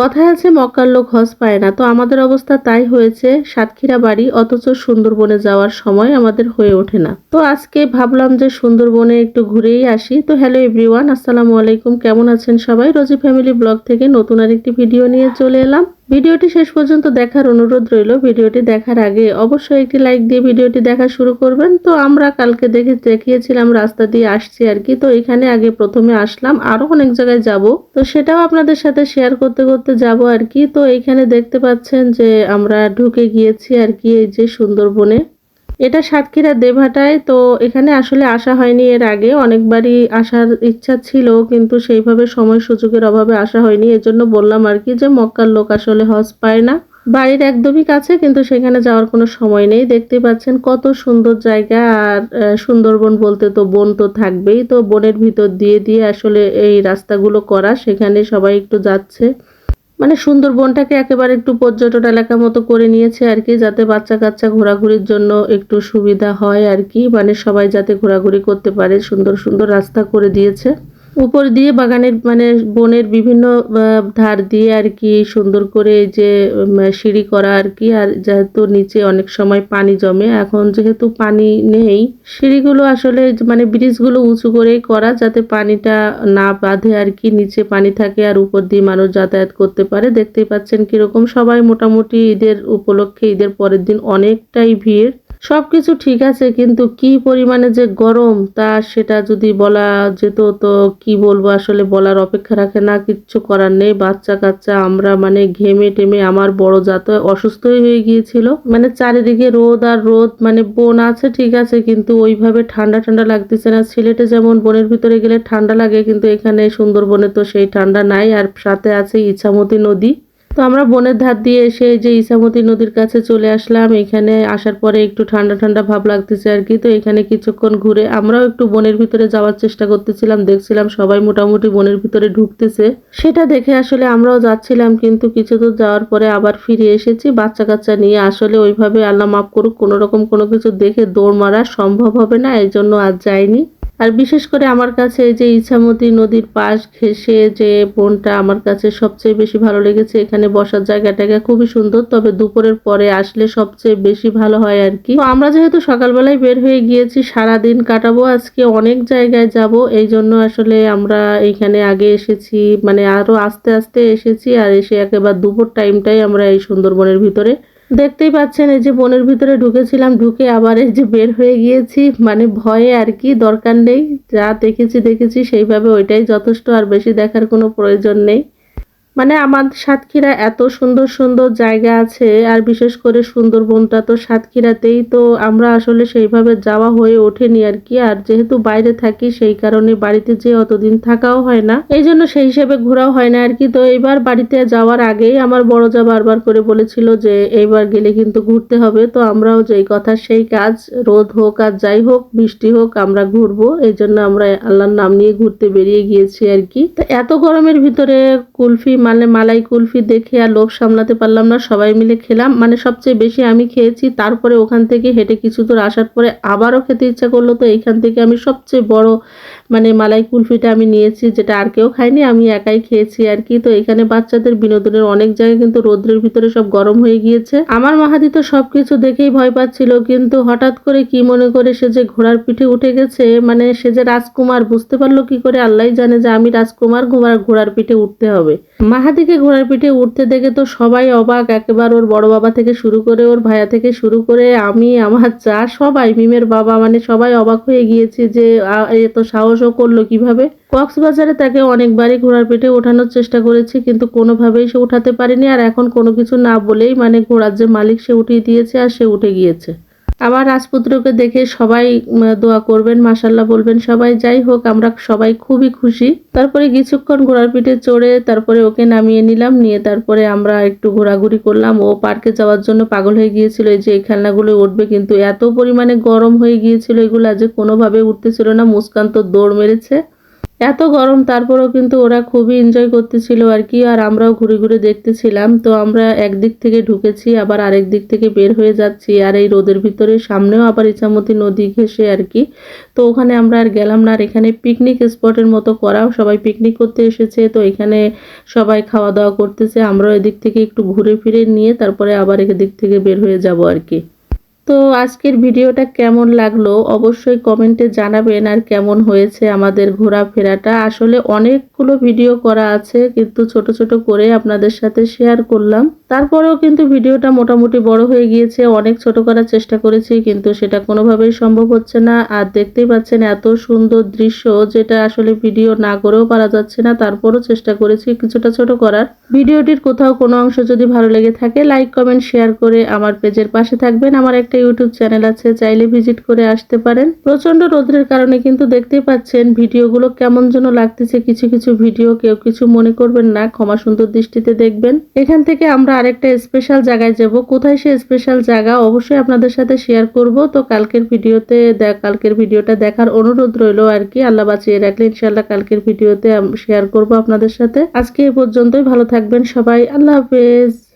কথায় আছে, মক্কার লোক হজ পায় না। তো আমাদের অবস্থা তাই হয়েছে, সাতক্ষীরা বাড়ি, অথচ সুন্দরবনে যাওয়ার সময় আমাদের হয়ে ওঠে না। তো আজকে ভাবলাম যে সুন্দরবনে একটু ঘুরেই আসি। তো হ্যালো এভরিওয়ান আসসালামু আলাইকুম। কেমন আছেন সবাই? রোজি ফ্যামিলি ব্লগ থেকে নতুন আরেকটি ভিডিও নিয়ে চলে এলাম। ভিডিওটি শেষ পর্যন্ত দেখার অনুরোধ রইল। ভিডিওটি দেখার আগে অবশ্যই একটি লাইক দিয়ে ভিডিওটি দেখা শুরু করবেন। তো আমরা কালকে দেখে দেখিয়েছিলাম, রাস্তা দিয়ে আসছি আর কি। তো এখানে আগে প্রথমে আসলাম, আরও অনেক জায়গায় যাব। তো সেটাও আপনাদের সাথে শেয়ার করতে করতে যাব আর কি। তো এইখানে দেখতে পাচ্ছেন যে আমরা ঢুকে গিয়েছি আর কি, এই যে সুন্দরবনে। এটা সাতক্ষীরা দেভাটায়, তো এখানে আসলে আসা হয়নি এর আগে। অনেকবারই আসার ইচ্ছা ছিল, কিন্তু সেইভাবে সময় সুযোগের অভাবে আসা হয়নি। এজন্য বললাম আর কি যে মক্কার লোক আসলে হজ পায় না। বাড়ির একদমই কাছে, কিন্তু সেখানে যাওয়ার কোনো সময় নেই। দেখতে পাচ্ছেন কত সুন্দর জায়গা, আর সুন্দরবন বলতে তো বন তো থাকবেই। তো বনের ভিতর দিয়ে দিয়ে আসলে এই রাস্তাগুলো করা, সেখানে সবাই একটু যাচ্ছে। মানে সুন্দরবনটাকে একেবারে একটু পর্যটন এলাকা মতো করে নিয়েছে আর কি, যাতে বাচ্চা কাচ্চা ঘোরাঘুরির জন্য একটু সুবিধা হয় আর কি। মানে সবাই যাতে ঘোরাঘুরি করতে পারে, সুন্দর সুন্দর রাস্তা করে দিয়েছে। উপর দিয়ে বাগানের মানে বনের বিভিন্ন ধার দিয়ে আর কি সুন্দর করে যে সিঁড়ি করা আর কি, আর যেহেতু নিচে অনেক সময় পানি জমে, এখন যেহেতু পানি নেই, সিঁড়িগুলো আসলে মানে ব্রিজগুলো উঁচু করেই করা যাতে পানিটা না বাঁধে আর কি, নিচে পানি থাকে আর উপর দিয়ে মানুষ যাতায়াত করতে পারে। দেখতেই পাচ্ছেন কীরকম সবাই মোটামুটি ঈদের উপলক্ষে ঈদের পরের দিন অনেকটাই ভিড়। সবকিছু ঠিক আছে, কিন্তু কি পরিমাণে যে গরম তা সেটা যদি বলা যেত তো কি বলব আসলে বলার অপেক্ষা রাখে না, কিচ্ছু করার নেই। বাচ্চা কাচ্চা আমরা মানে ঘেমে টেমে আমার বড় জাত অসুস্থই হয়ে গিয়েছিল। মানে চারিদিকে রোদ আর রোদ মানে বন আছে ঠিক আছে, কিন্তু ওইভাবে ঠান্ডা ঠান্ডা লাগতেছে না। সিলেটে যেমন বনের ভিতরে গেলে ঠান্ডা লাগে, কিন্তু এখানে সুন্দরবনে তো সেই ঠান্ডা নাই। আর সাথে আছে ইছামতি নদী। তো আমরা বনের ধার দিয়ে এসে যে ইসামতি নদীর কাছে চলে আসলাম। এখানে আসার পরে একটু ঠান্ডা ঠান্ডা ভাব লাগতেছে আর কি। তো এখানে কিছুক্ষণ ঘুরে আমরাও একটু বনের ভিতরে যাওয়ার চেষ্টা করতেছিলাম। দেখছিলাম সবাই মোটামুটি বনের ভিতরে ঢুকতেছে। সেটা দেখে আসলে আমরাও যাচ্ছিলাম, কিন্তু কিছু দূর যাওয়ার পরে আবার ফিরে এসেছি। বাচ্চা কাচ্চা নিয়ে আসলে ওইভাবে আল্লাহ মাফ করুক কোনো রকম কোনো কিছু দেখে দৌড় মারা সম্ভব হবে না এই জন্য আর যাইনি। আর বিশেষ করে আমার কাছে যে ইছামতি নদীর পাশ ঘেঁষে যে বনটা আমার কাছে সবচেয়ে বেশি ভালো লেগেছে, এখানে বসার জায়গাটাকে খুবই সুন্দর, তবে দুপুরের পরে আসলে সবচেয়ে বেশি ভালো হয় আর কি। আমরা যেহেতু সকালবেলায় বের হয়ে গিয়েছি সারা দিন কাটাবো, আজকে অনেক জায়গায় যাব, এই জন্য আসলে আমরা এইখানে আগে এসেছি মানে আরও আস্তে আস্তে এসেছি, আর এসে একেবারে দুপুর টাইমটাই আমরা এই সুন্দরবনের ভিতরে দেখতেই পাচ্ছেন, এই যে বনের ভিতরে ঢুকেছিলাম, ঢুকে আবার এই যে বের হয়ে গিয়েছি। মানে ভয়ে আর কি, দরকার নেই। যা দেখেছি দেখেছি, সেইভাবে ওইটাই যথেষ্ট, আর বেশি দেখার কোনো প্রয়োজন নেই। মানে আমার সাতক্ষীরা এত সুন্দর সুন্দর জায়গা আছে, আর বিশেষ করে সুন্দরবনটা তো সাতক্ষীরাতেই, তো আমরা আসলে সেইভাবে যাওয়া হয়ে ওঠেনি আর কি। আর যেহেতু বাইরে থাকি, সেই কারণে বাড়িতে যে অতদিন থাকাও হয় না। এই জন্য সেই হিসেবে ঘোরাও হয় না আর কি। তো এবার বাড়িতে যাওয়ার আগেই আমার বড় যা বারবার করে বলেছিল যে, এইবার গেলে কিন্তু ঘুরতে হবে। তো আমরাও যেই কথা সেই কাজ, রোদ হোক আর যাই হোক, বৃষ্টি হোক, আমরা ঘুরবো। এই জন্য আমরা আল্লাহর নাম নিয়ে ঘুরতে বেরিয়ে গিয়েছি আর কি। তো এত গরমের ভিতরে কুলফি মানে মালাই কুলফি দেখে আর লোভ সামলাতে পারলাম না, সবাই মিলে খেলাম। মানে সবচেয়ে বেশি আমি খেয়েছি, তারপরে ওখান থেকে হেঁটে কিছু দূর আসার পরে আবারও খেতে ইচ্ছা করল। তো এইখান থেকে আমি সবচেয়ে বড় মানে মালাই কুলফিটা আমি নিয়েছি, যেটা আর কেউ খায়নি, আমি একাই খেয়েছি আর কি। তো এখানে বাচ্চাদের বিনোদনের অনেক জায়গায় কিন্তু রোদ্রের ভিতরে সব গরম হয়ে গিয়েছে। আমার মাহাদি তো সব কিছু দেখেই ভয় পাচ্ছিল, কিন্তু হঠাৎ করে কি মনে করে সে যে ঘোড়ার পিঠে উঠে গেছে মানে সে যে রাজকুমার, বুঝতে পারল কি করে? আল্লাহ জানে যে আমি রাজকুমার, ঘোড়ার পিঠে উঠতে হবে। মাহাদিকে ঘোড়ার পিঠে উঠতে দেখে তো সবাই অবাক। একেবারে ওর বড় বাবা থেকে শুরু করে ওর ভাইয়া থেকে শুরু করে আমি, আমার চা সবাই, মিমের বাবা মানে সবাই অবাক হয়ে গিয়েছে যে এত সাহসও করল কীভাবে। কক্সবাজারে তাকে অনেকবারই ঘোড়ার পিঠে ওঠানোর চেষ্টা করেছে, কিন্তু কোনোভাবেই সে উঠাতে পারেনি। আর এখন কোনো কিছু না বলেই মানে ঘোড়ার যে মালিক, সে উঠিয়ে দিয়েছে আর সে উঠে গিয়েছে। আবার রাজপুত্রকে দেখে সবাই দোয়া করবেন মাসাল্লাহ বলবেন, সবাই যাই হোক, আমরা সবাই খুবই খুশি। তারপরে কিছুক্ষণ ঘোড়ার পিঠে চড়ে তারপরে ওকে নামিয়ে নিলাম, নিয়ে তারপরে আমরা একটু ঘোরাঘুরি করলাম। ও পার্কে যাওয়ার জন্য পাগল হয়ে গিয়েছিল, এই যে এই খেলনাগুলো উঠবে, কিন্তু এত পরিমাণে গরম হয়ে গিয়েছিল, এগুলো যে কোনোভাবে উঠতেছিল না, মুস্কান তো দৌড় মেরেছে। এত গরম, তারপরেও কিন্তু ওরা খুবই এনজয় করতেছিল আর কি, আর আমরাও ঘুরে ঘুরে দেখতেছিলাম। তো আমরা একদিক থেকে ঢুকেছি, আবার আরেক দিক থেকে বের হয়ে যাচ্ছি, আর এই রোদের ভিতরে সামনেও আবার ইচামতি নদী ঘেসে আর কি। তো ওখানে আমরা আর গেলাম না, আর এখানে পিকনিক স্পটের মতো করাও, সবাই পিকনিক করতে এসেছে, তো এখানে সবাই খাওয়া দাওয়া করতেছে, আমরাও এদিক থেকে একটু ঘুরে ফিরে নিয়ে তারপরে আবার এদিক থেকে বের হয়ে যাব আর কি। তো আজকের ভিডিওটা কেমন লাগল অবশ্যই কমেন্টে জানাবেন আর কেমন হয়েছে আমাদের ঘোরাফেরাটা। আসলে অনেকগুলো ভিডিও করা আছে, কিন্তু ছোট ছোট করে আপনাদের সাথে শেয়ার করলাম। তারপরেও কিন্তু ভিডিওটা মোটামুটি বড় হয়ে গিয়েছে, অনেক ছোট করার চেষ্টা করেছি, কিন্তু সেটা কোনোভাবেই সম্ভব হচ্ছে না। আর দেখতেই পাচ্ছেন এত সুন্দর দৃশ্য যেটা আসলে ভিডিও না করেও পারা যাচ্ছে না, তারপরও চেষ্টা করেছি কিছুটা ছোট করার। ভিডিওটির কোথাও কোনো অংশ যদি ভালো লেগে থাকে, লাইক, কমেন্ট, শেয়ার করে আমার পেজের পাশে থাকবেন। আমার একটা ইউটিউব চ্যানেল আছে, চাইলে ভিজিট করে আসতে পারেন। প্রচণ্ড রোদ্রের কারণে কিন্তু দেখতেই পাচ্ছেন ভিডিওগুলো কেমন যেন লাগতেছে, কিছু কিছু ভিডিও, কেউ কিছু মনে করবেন না, ক্ষমা সুন্দর দৃষ্টিতে দেখবেন। এখান থেকে আমরা আরেকটা স্পেশাল জায়গায় যাব। কোথায় সে স্পেশাল জায়গা? অবশ্যই আপনাদের সাথে শেয়ার করব। তো কালকের ভিডিওতে কালকের ভিডিওটা দেখার অনুরোধ রইল আর কি। আল্লাহ বাঁচিয়ে রাখলে ইনশাল্লাহ কালকের ভিডিওতে শেয়ার করব আপনাদের সাথে। আজকে এ পর্যন্তই, ভালো থাকবেন সবাই। আল্লাহ হাফেজ।